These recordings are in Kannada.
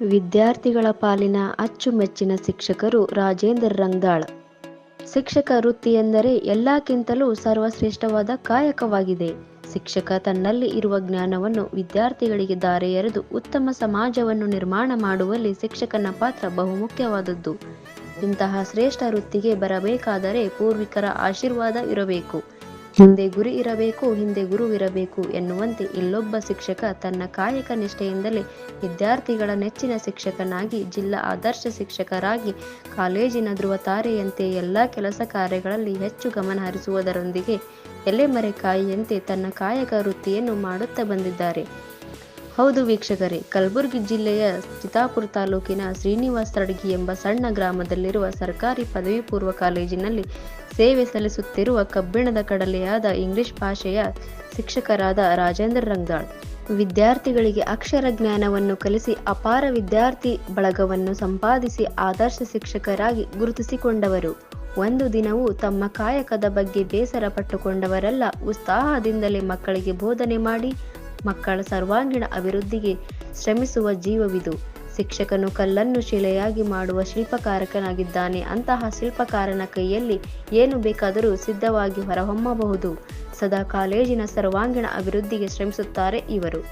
ವಿದ್ಯಾರ್ಥಿಗಳ ಪಾಲಿನ ಅಚ್ಚುಮೆಚ್ಚಿನ ಶಿಕ್ಷಕರು ರಾಜೇಂದ್ರ ರಂಗ್ದಾಳ್ ಶಿಕ್ಷಕ ವೃತ್ತಿ ಎಂದರೆ ಎಲ್ಲಕ್ಕಿಂತಲೂ ಸರ್ವಶ್ರೇಷ್ಠವಾದ ಕಾಯಕವಾಗಿದೆ. ಶಿಕ್ಷಕ ತನ್ನಲ್ಲಿ ಇರುವ ಜ್ಞಾನವನ್ನು ವಿದ್ಯಾರ್ಥಿಗಳಿಗೆ ದಾರೆ ಎರೆದು ಉತ್ತಮ ಸಮಾಜವನ್ನು ನಿರ್ಮಾಣ ಮಾಡುವಲ್ಲಿ ಶಿಕ್ಷಕನ ಪಾತ್ರ ಬಹುಮುಖ್ಯವಾದದ್ದು. ಇಂತಹ ಶ್ರೇಷ್ಠ ವೃತ್ತಿಗೆ ಬರಬೇಕಾದರೆ ಪೂರ್ವಿಕರ ಆಶೀರ್ವಾದ ಇರಬೇಕು. ಹಿಂದೆ ಗುರಿ ಇರಬೇಕು, ಹಿಂದೆ ಗುರುವಿರಬೇಕು ಎನ್ನುವಂತೆ ಇಲ್ಲೊಬ್ಬ ಶಿಕ್ಷಕ ತನ್ನ ಕಾಯಕ ನಿಷ್ಠೆಯಿಂದಲೇ ವಿದ್ಯಾರ್ಥಿಗಳ ನೆಚ್ಚಿನ ಶಿಕ್ಷಕನಾಗಿ, ಜಿಲ್ಲಾ ಆದರ್ಶ ಶಿಕ್ಷಕರಾಗಿ, ಕಾಲೇಜಿನ ಧ್ರುವತಾರೆಯಂತೆ ಎಲ್ಲ ಕೆಲಸ ಕಾರ್ಯಗಳಲ್ಲಿ ಹೆಚ್ಚು ಗಮನ ಹರಿಸುವುದರೊಂದಿಗೆ ಎಲೆಮರೆಕಾಯಿಯಂತೆ ತನ್ನ ಕಾಯಕ ವೃತ್ತಿಯನ್ನು ಮಾಡುತ್ತಾ ಬಂದಿದ್ದಾರೆ. ಹೌದು ವೀಕ್ಷಕರೇ, ಕಲಬುರಗಿ ಜಿಲ್ಲೆಯ ಚಿತಾಪುರ ತಾಲೂಕಿನ ಶ್ರೀನಿವಾಸ ತಡಗಿ ಎಂಬ ಸಣ್ಣ ಗ್ರಾಮದಲ್ಲಿರುವ ಸರ್ಕಾರಿ ಪದವಿ ಪೂರ್ವ ಕಾಲೇಜಿನಲ್ಲಿ ಸೇವೆ ಸಲ್ಲಿಸುತ್ತಿರುವ ಕಬ್ಬಿಣದ ಕಡಲೆಯಾದ ಇಂಗ್ಲಿಷ್ ಭಾಷೆಯ ಶಿಕ್ಷಕರಾದ ರಾಜೇಂದ್ರ ರಂಗ್ದಾಳ್ ವಿದ್ಯಾರ್ಥಿಗಳಿಗೆ ಅಕ್ಷರ ಜ್ಞಾನವನ್ನು ಕಲಿಸಿ ಅಪಾರ ವಿದ್ಯಾರ್ಥಿ ಬಳಗವನ್ನು ಸಂಪಾದಿಸಿ ಆದರ್ಶ ಶಿಕ್ಷಕರಾಗಿ ಗುರುತಿಸಿಕೊಂಡವರು. ಒಂದು ದಿನವೂ ತಮ್ಮ ಕಾಯಕದ ಬಗ್ಗೆ ಬೇಸರ ಪಟ್ಟುಕೊಂಡವರೆಲ್ಲ, ಉತ್ಸಾಹದಿಂದಲೇ ಮಕ್ಕಳಿಗೆ ಬೋಧನೆ ಮಾಡಿ ಮಕ್ಕಳ ಸರ್ವಾಂಗೀಣ ಅಭಿವೃದ್ಧಿಗೆ ಶ್ರಮಿಸುವ ಜೀವವಿದು. ಶಿಕ್ಷಕನು ಕಲ್ಲನ್ನು ಶಿಲೆಯಾಗಿ ಮಾಡುವ ಶಿಲ್ಪಕಾರಕನಾಗಿದ್ದಾನೆ. ಅಂತಹ ಶಿಲ್ಪಕಾರನ ಕೈಯಲ್ಲಿ ಏನು ಬೇಕಾದರೂ ಸಿದ್ಧವಾಗಿ ಹೊರಹೊಮ್ಮಬಹುದು. ಸದಾ ಕಾಲೇಜಿನ ಸರ್ವಾಂಗೀಣ ಅಭಿವೃದ್ಧಿಗೆ ಶ್ರಮಿಸುತ್ತಾರೆ ಇವರು.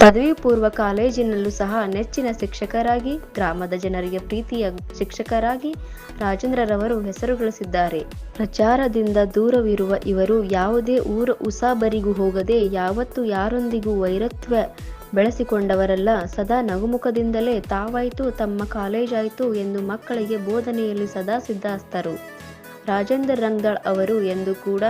ಪದವಿ ಪೂರ್ವ ಕಾಲೇಜಿನಲ್ಲೂ ಸಹ ನೆಚ್ಚಿನ ಶಿಕ್ಷಕರಾಗಿ, ಗ್ರಾಮದ ಜನರಿಗೆ ಪ್ರೀತಿಯ ಶಿಕ್ಷಕರಾಗಿ ರಾಜೇಂದ್ರರವರು ಹೆಸರು ಗಳಿಸಿದ್ದಾರೆ. ಪ್ರಚಾರದಿಂದ ದೂರವಿರುವ ಇವರು ಯಾವುದೇ ಊರ ಉಸಾಬರಿಗೂ ಹೋಗದೆ ಯಾವತ್ತೂ ಯಾರೊಂದಿಗೂ ವೈರತ್ವ ಬೆಳೆಸಿಕೊಂಡವರಲ್ಲ. ಸದಾ ನಗುಮುಖದಿಂದಲೇ ತಾವಾಯಿತು, ತಮ್ಮ ಕಾಲೇಜಾಯಿತು ಎಂದು ಮಕ್ಕಳಿಗೆ ಬೋಧನೆಯಲ್ಲಿ ಸದಾ ಸಿದ್ಧಹಸ್ತರು ರಾಜೇಂದ್ರ ರಂಗ್ದಾಳ್ ಅವರು ಎಂದು ಕೂಡ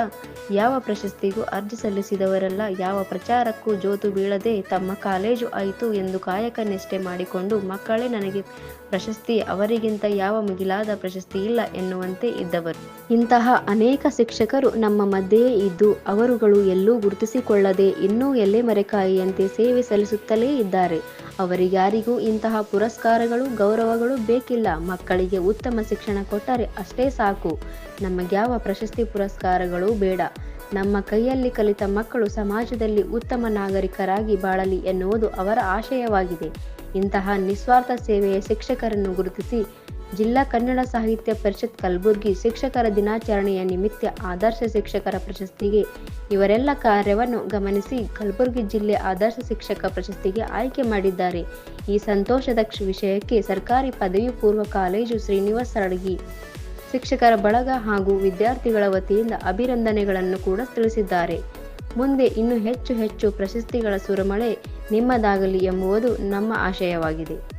ಯಾವ ಪ್ರಶಸ್ತಿಗೂ ಅರ್ಜಿ ಸಲ್ಲಿಸಿದವರಲ್ಲ, ಯಾವ ಪ್ರಚಾರಕ್ಕೂ ಜೋತು ಬೀಳದೆ ತಮ್ಮ ಕಾಲೇಜು ಆಯಿತು ಎಂದು ಕಾಯಕ ನಿಷ್ಠೆ ಮಾಡಿಕೊಂಡು, ಮಕ್ಕಳೇ ನನಗೆ ಪ್ರಶಸ್ತಿ, ಅವರಿಗಿಂತ ಯಾವ ಮಿಗಿಲಾದ ಪ್ರಶಸ್ತಿ ಇಲ್ಲ ಎನ್ನುವಂತೆ ಇದ್ದವರು. ಇಂತಹ ಅನೇಕ ಶಿಕ್ಷಕರು ನಮ್ಮ ಮಧ್ಯೆಯೇ ಇದ್ದು, ಅವರುಗಳು ಎಲ್ಲೂ ಗುರುತಿಸಿಕೊಳ್ಳದೆ ಇನ್ನೂ ಎಲೆಮರೆಕಾಯಿಯಂತೆ ಸೇವೆ ಸಲ್ಲಿಸುತ್ತಲೇ ಇದ್ದಾರೆ. ಅವರಿಗ್ಯಾರಿಗೂ ಇಂತಹ ಪುರಸ್ಕಾರಗಳು, ಗೌರವಗಳು ಬೇಕಿಲ್ಲ. ಮಕ್ಕಳಿಗೆ ಉತ್ತಮ ಶಿಕ್ಷಣ ಕೊಟ್ಟರೆ ಅಷ್ಟೇ ಸಾಕು. ನಮಗ್ಯಾವ ಪ್ರಶಸ್ತಿ ಪುರಸ್ಕಾರಗಳು ಬೇಡ. ನಮ್ಮ ಕೈಯಲ್ಲಿ ಕಲಿತ ಮಕ್ಕಳು ಸಮಾಜದಲ್ಲಿ ಉತ್ತಮ ನಾಗರಿಕರಾಗಿ ಬಾಳಲಿ ಎನ್ನುವುದು ಅವರ ಆಶಯವಾಗಿದೆ. ಇಂತಹ ನಿಸ್ವಾರ್ಥ ಸೇವೆಯ ಶಿಕ್ಷಕರನ್ನು ಗುರುತಿಸಿ ಜಿಲ್ಲಾ ಕನ್ನಡ ಸಾಹಿತ್ಯ ಪರಿಷತ್ ಕಲಬುರಗಿ ಶಿಕ್ಷಕರ ದಿನಾಚರಣೆಯ ನಿಮಿತ್ತ ಆದರ್ಶ ಶಿಕ್ಷಕರ ಪ್ರಶಸ್ತಿಗೆ ಇವರೆಲ್ಲ ಕಾರ್ಯವನ್ನು ಗಮನಿಸಿ ಕಲಬುರಗಿ ಜಿಲ್ಲೆ ಆದರ್ಶ ಶಿಕ್ಷಕ ಪ್ರಶಸ್ತಿಗೆ ಆಯ್ಕೆ ಮಾಡಿದ್ದಾರೆ. ಈ ಸಂತೋಷದ ವಿಷಯಕ್ಕೆ ಸರ್ಕಾರಿ ಪದವಿ ಪೂರ್ವ ಕಾಲೇಜು ಶ್ರೀನಿವಾಸ್ ಅಡಗಿ ಶಿಕ್ಷಕರ ಬಳಗ ಹಾಗೂ ವಿದ್ಯಾರ್ಥಿಗಳ ವತಿಯಿಂದ ಅಭಿನಂದನೆಗಳನ್ನು ಕೂಡ ತಿಳಿಸಿದ್ದಾರೆ. ಮುಂದೆ ಇನ್ನೂ ಹೆಚ್ಚು ಹೆಚ್ಚು ಪ್ರಶಸ್ತಿಗಳ ಸುರಮಳೆ ನಿಮ್ಮದಾಗಲಿ ಎಂಬುದು ನಮ್ಮ ಆಶಯವಾಗಿದೆ.